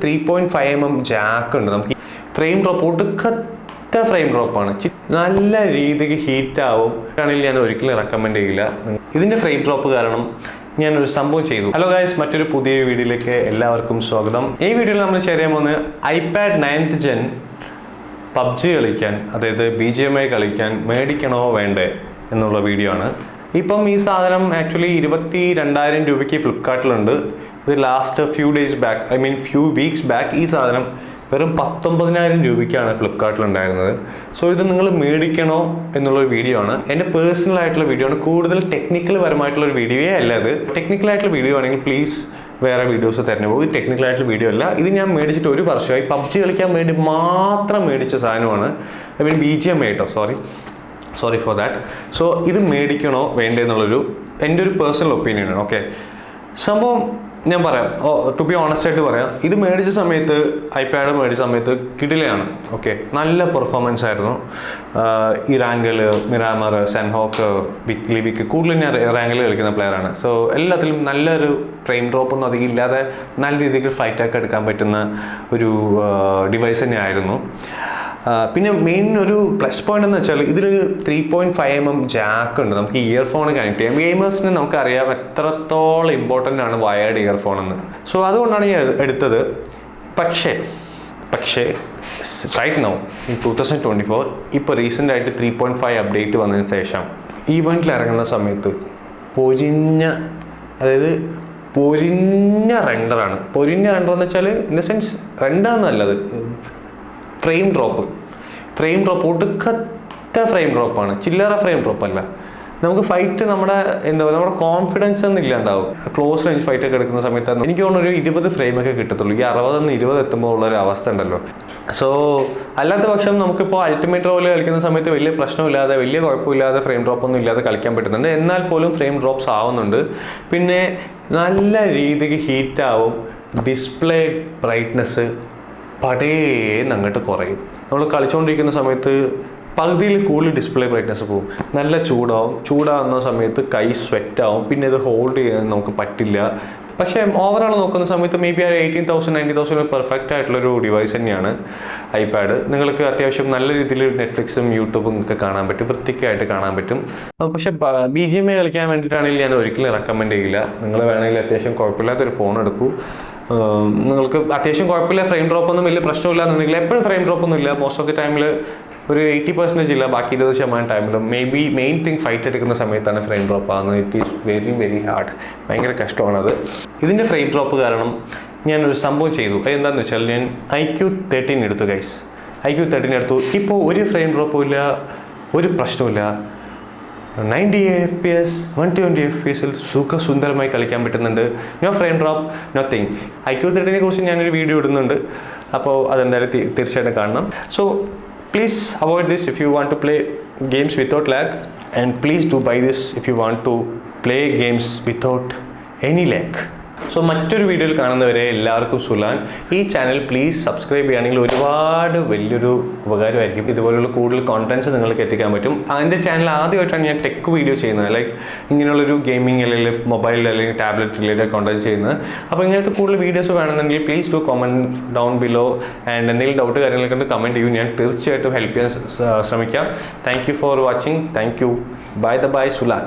Three point five M M jack ഉണ്ട്. നമുക്ക് frame drop ഒടുക്കത്തെ ഫ്രെയിം ഡ്രോപ്പ് ആണ്. നല്ല രീതിക്ക് ഹീറ്റ് ആവും. ആണെങ്കിൽ ഞാൻ ഒരിക്കലും റെക്കമെൻഡ് ചെയ്യില്ല. ഇതിന്റെ ഫ്രെയിം ഡ്രോപ്പ് കാരണം ഞാനൊരു സംഭവം ചെയ്തു. ഹലോ ഗായ്സ് മറ്റൊരു പുതിയ വീഡിയോയിലേക്ക് എല്ലാവർക്കും സ്വാഗതം. ഈ വീഡിയോയിൽ നമ്മൾ ചെയ്യാൻ പോകുന്നത് ഐപാഡ് നയൻത് ജെൻ പബ്ജി കളിക്കാൻ അതായത് ബി ജി എം ഐ കളിക്കാൻ മേടിക്കണോ വേണ്ടേ എന്നുള്ള വീഡിയോ ആണ്. ഇപ്പം ഈ സാധനം ആക്ച്വലി ഇരുപത്തി രണ്ടായിരം രൂപയ്ക്ക് ഫ്ലിപ്കാർട്ടിലുണ്ട് ഇത് last few days back I mean few weeks back ഈ സാധനം വെറും പത്തൊമ്പതിനായിരം രൂപയ്ക്കാണ് ഫ്ലിപ്കാർട്ടിലുണ്ടായിരുന്നത് സോ ഇത് നിങ്ങൾ മേടിക്കണോ എന്നുള്ളൊരു വീഡിയോ ആണ്. എന്റെ പേഴ്സണൽ ആയിട്ടുള്ള വീഡിയോ ആണ്. കൂടുതൽ ടെക്നിക്കൽ പരമായിട്ടുള്ള ഒരു വീഡിയോയേ അല്ല അത് ടെക്നിക്കൽ ആയിട്ടുള്ള വീഡിയോ ആണെങ്കിൽ പ്ലീസ് വേറെ വീഡിയോസ് തരുന്ന പോകും ടെക്നിക്കൽ ആയിട്ടുള്ള വീഡിയോ അല്ല. ഇത് ഞാൻ മേടിച്ചിട്ട് ഒരു വർഷമായി പബ്ജി കളിക്കാൻ വേണ്ടി മാത്രം മേടിച്ച സാധനമാണ്. I mean B G M കേട്ടോ sorry sorry for that so ഇത് മേടിക്കണോ വേണ്ടെന്നുള്ളൊരു എന്റെ ഒരു പേഴ്സണൽ ഒപ്പീനിയൻ ആണ് ഓക്കെ സംഭവം ഞാൻ പറയാം. ടു ബി ഓണസ്റ്റ് ആയിട്ട് പറയാം. ഇത് മേടിച്ച സമയത്ത് ഐപാഡ് മേടിച്ച സമയത്ത് കിടിലയാണ്. ഓക്കെ നല്ല പെർഫോമൻസ് ആയിരുന്നു. ഈ റാങ്കിൽ മിറാമർ സെൻഹോക്ക് ബിഗ് ലിബിക്ക് കൂടുതലും ഞാൻ റാങ്കിൽ കളിക്കുന്ന പ്ലെയറാണ് സോ എല്ലാത്തിലും നല്ലൊരു ഫ്രെയിം ഡ്രോപ്പ് ഒന്നും അധികം ഇല്ലാതെ നല്ല രീതിക്ക് ഫൈറ്റ് ഒക്കെ എടുക്കാൻ പറ്റുന്ന ഒരു ഡിവൈസ് തന്നെയായിരുന്നു. പിന്നെ മെയിൻ ഒരു പ്ലസ് പോയിന്റ് എന്ന് വെച്ചാൽ ഇതിലൊരു three point five M M jack ഉണ്ട്. നമുക്ക് ഇയർഫോൺ കണക്ട് ചെയ്യാം. ഗെയിമേഴ്സിന് നമുക്കറിയാം എത്രത്തോളം ഇമ്പോർട്ടന്റ് ആണ് വയേർഡ് ഇയർഫോൺ എന്ന്. സോ അതുകൊണ്ടാണ് ഞാൻ എടുത്തത്. പക്ഷേ പക്ഷേ right now in two thousand twenty four ഇപ്പോൾ റീസെന്റ് ആയിട്ട് ത്രീ പോയിന്റ് ഫൈവ് അപ്ഡേറ്റ് വന്നതിന് ശേഷം ഈവന്റിൽ ഇറങ്ങുന്ന സമയത്ത് പൊരിഞ്ഞ അതായത് പൊരിഞ്ഞ റെൻഡറാണ് പൊരിഞ്ഞ റെൻഡർ എന്ന് വെച്ചാൽ ഇൻ ദ സെൻസ് റെൻഡർ നല്ലത് ഫ്രെയിം ഡ്രോപ്പ് ഫ്രെയിം ഡ്രോപ്പ് ഒടുക്കത്തെ ഫ്രെയിം ഡ്രോപ്പാണ് ചില്ലറ ഫ്രെയിം ഡ്രോപ്പ് അല്ല. നമുക്ക് ഫൈറ്റ് നമ്മുടെ എന്താ പറയുക നമ്മുടെ കോൺഫിഡൻസ് ഒന്നും ഇല്ലാണ്ടാവും. ക്ലോസ് റേഞ്ച് ഫൈറ്റ് ഒക്കെ എടുക്കുന്ന സമയത്ത് എനിക്ക് തോന്നുന്നു ഒരു ഇരുപത് ഫ്രെയിം ഒക്കെ കിട്ടത്തുള്ളൂ. ഈ അറുപതെന്ന് ഇരുപത് എത്തുമ്പോൾ ഉള്ള ഒരു അവസ്ഥ ഉണ്ടല്ലോ. സോ അല്ലാത്ത പക്ഷം നമുക്കിപ്പോൾ അൾട്ടിമേറ്റ് റോൾ കളിക്കുന്ന സമയത്ത് വലിയ പ്രശ്നമില്ലാതെ വലിയ കുഴപ്പമില്ലാതെ ഫ്രെയിം ഡ്രോപ്പ് ഒന്നും ഇല്ലാതെ കളിക്കാൻ പറ്റുന്നുണ്ട്. എന്നാൽ പോലും ഫ്രെയിം ഡ്രോപ്സ് ആവുന്നുണ്ട്. പിന്നെ നല്ല രീതിക്ക് ഹീറ്റാവും ഡിസ്പ്ലേ ബ്രൈറ്റ്നെസ് പടേന്ന് അങ്ങോട്ട് കുറയും. നമ്മൾ കളിച്ചുകൊണ്ടിരിക്കുന്ന സമയത്ത് പകുതിയിൽ കൂടുതൽ ഡിസ്പ്ലേ ബ്രൈറ്റ്നസ് പോകും നല്ല ചൂടാവും. ചൂടാകുന്ന സമയത്ത് കൈ സ്വെറ്റ് ആവും. പിന്നെ ഇത് ഹോൾഡ് ചെയ്യാൻ നമുക്ക് പറ്റില്ല. പക്ഷേ ഓവറോൾ നോക്കുന്ന സമയത്ത് മേ ബി ആ eighteen thousand ninety thousand perfect ആയിട്ടുള്ളൊരു ഡിവൈസ് തന്നെയാണ് ഐപാഡ് നിങ്ങൾക്ക് അത്യാവശ്യം നല്ല രീതിയിൽ നെറ്റ്ഫ്ലിക്സും യൂട്യൂബും ഒക്കെ കാണാൻ പറ്റും. വൃത്തിക്കായിട്ട് കാണാൻ പറ്റും. പക്ഷെ ബി ജി എം ഐ കളിക്കാൻ വേണ്ടിയിട്ടാണെങ്കിൽ ഞാൻ ഒരിക്കലും റെക്കമെൻഡ് ചെയ്യില്ല. നിങ്ങൾ വേണമെങ്കിൽ അത്യാവശ്യം കുഴപ്പമില്ലാത്തൊരു ഫോൺ എടുക്കൂ. നിങ്ങൾക്ക് അത്യാവശ്യം കുഴപ്പമില്ല ഫ്രെയിം ഡ്രോപ്പ് ഒന്നും വലിയ പ്രശ്നമില്ല എന്നുണ്ടെങ്കിൽ എപ്പോഴും ഫ്രെയിം ഡ്രോപ്പ് ഒന്നും ഇല്ല. മോസ്റ്റ് ഓഫ് ദി ടൈമിൽ ഒരു എയ്റ്റി പെർസെന്റേജ് ഇല്ല ബാക്കി ഇരുപത് ശതമാനം ടൈമിലും maybe main thing fight എടുക്കുന്ന സമയത്താണ് ഫ്രെയിം ഡ്രോപ്പ് ആകുന്നത് it is very very hard ഭയങ്കര കഷ്ടമാണത് ഇതിന്റെ ഫ്രെയിം ഡ്രോപ്പ് കാരണം ഞാനൊരു സംഭവം ചെയ്തു. എന്താണെന്ന് വെച്ചാൽ ഞാൻ ഐ ക്യു തേർട്ടീൻ എടുത്തു ഗൈസ് ഐ ക്യു തേർട്ടീൻ എടുത്തു. ഇപ്പോൾ ഒരു ഫ്രെയിം ഡ്രോപ്പും ഇല്ല ഒരു പ്രശ്നമില്ല ninety F P S one twenty F P എസിൽ സുഖസുന്ദരമായി കളിക്കാൻ പറ്റുന്നുണ്ട്. No frame drop nothing iQOO തേർട്ടിനെ കുറിച്ച് ഞാനൊരു വീഡിയോ ഇടുന്നുണ്ട്. അപ്പോൾ അതെന്തായാലും തീർച്ചയായിട്ടും കാണണം. So please avoid this if you want to play games without lag and please do buy this if you want to play games without any lag so മറ്റൊരു വീഡിയോയിൽ കാണുന്നവരെ എല്ലാവർക്കും സുലാൻ ഈ ചാനൽ പ്ലീസ് സബ്സ്ക്രൈബ് ചെയ്യുകയാണെങ്കിൽ ഒരുപാട് വലിയൊരു ഉപകാരമായിരിക്കും. ഇതുപോലുള്ള കൂടുതൽ കോണ്ടൻസ് നിങ്ങൾക്ക് എത്തിക്കാൻ പറ്റും. അതിന്റെ ചാനൽ ആദ്യമായിട്ടാണ് ഞാൻ ടെക് വീഡിയോ ചെയ്യുന്നത്. ലൈക്ക് ഇങ്ങനെയുള്ളൊരു ഗെയിമിംഗ് അല്ലെങ്കിൽ മൊബൈൽ അല്ലെങ്കിൽ ടാബ്ലറ്റ് റിലേറ്റഡ് കോണ്ടൻസ് ചെയ്യുന്നത്. അപ്പോൾ ഇങ്ങനത്തെ കൂടുതൽ വീഡിയോസ് വേണമെന്നുണ്ടെങ്കിൽ please do comment down below and എന്തെങ്കിലും ഡൗട്ട് കാര്യങ്ങളൊക്കെ ഉണ്ട് കമന്റ് ചെയ്യും. ഞാൻ തീർച്ചയായിട്ടും ഹെൽപ്പ് ചെയ്യാൻ ശ്രമിക്കാം. Thank you for watching thank you by the by സുലാൻ